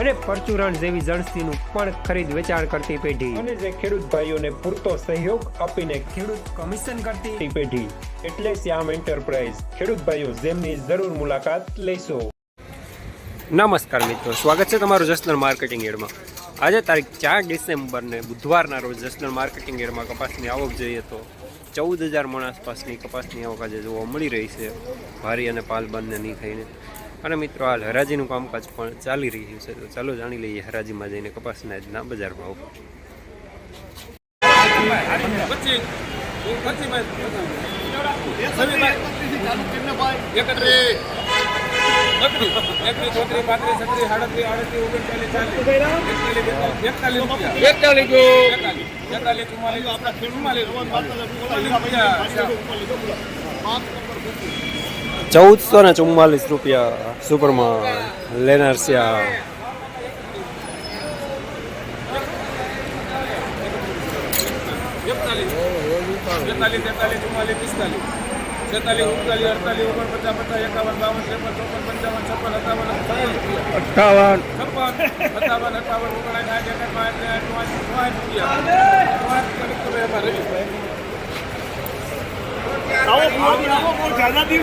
અને પરચુરણ જેવી જણસીનું પણ ખરીદ વેચાણ કરતી પેઢી. અને જે ખેડૂત ભાઈઓને પૂરતો સહયોગ આપીને ખેડૂત કમિશન કરતી પેઢી. એટલે શ્યામ એન્ટરપ્રાઇઝ. ખેડૂત ભાઈઓ જેમની જરૂર મુલાકાત લેશો. નમસ્કાર મિત્રો સ્વાગત છે તમારું જસનલ માર્કેટિંગ એડમાં. આજે તારીખ ચાર ડિસેમ્બરને બુધવારના રોજ જસનલ માર્કેટિંગ એડમાં કપાસની આવક જોઈએ તો ચૌદ હજાર મણ આસપાસની કપાસની આવક આજે જોવા મળી રહી છે. ભારી અને પાલ નહીં થઈને. અને મિત્રો, હાલ હરાજીનું કામકાજ પણ ચાલી રહ્યું છે, તો ચાલો જાણી લઈએ હરાજીમાં જઈને કપાસના આજના બજાર ભાવ. ચૌદસો ને ચુમ્માલીસ રૂપિયા સુપરમાં લેનાર્સિયા તેતાલીસ તેતાલીસ ચુમ્માલીસ પિસ્તાલીસ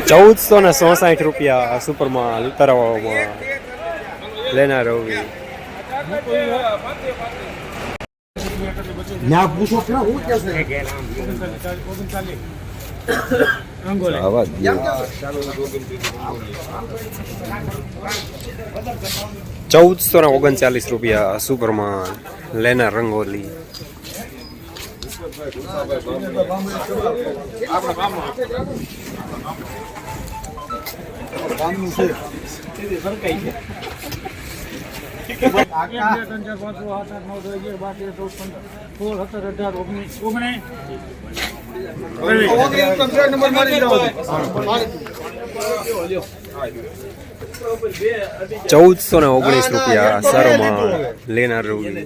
ચૌદસો ને સોસાઠ રૂપિયા સુપરમાં ઉતારવામાં લેનાર રવિ ચૌદસો ને ઓગણચાલીસ રૂપિયા સુપરમાં લેનાર રંગોલી. ચૌદસો ને ઓગણીસ રૂપિયા સારોમાં લેનાર રવિ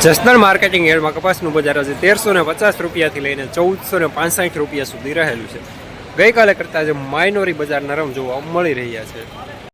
જસદણ માર્કેટિંગ હેડમાં કપાસનું બજાર આજે તેરસો ને પચાસ રૂપિયાથી લઈને ચૌદસો ને પાંસઠ રૂપિયા સુધી રહેલું છે. ગઈકાલે કરતાં આજે માઇનોરી બજાર નરમ જોવા મળી રહ્યા છે.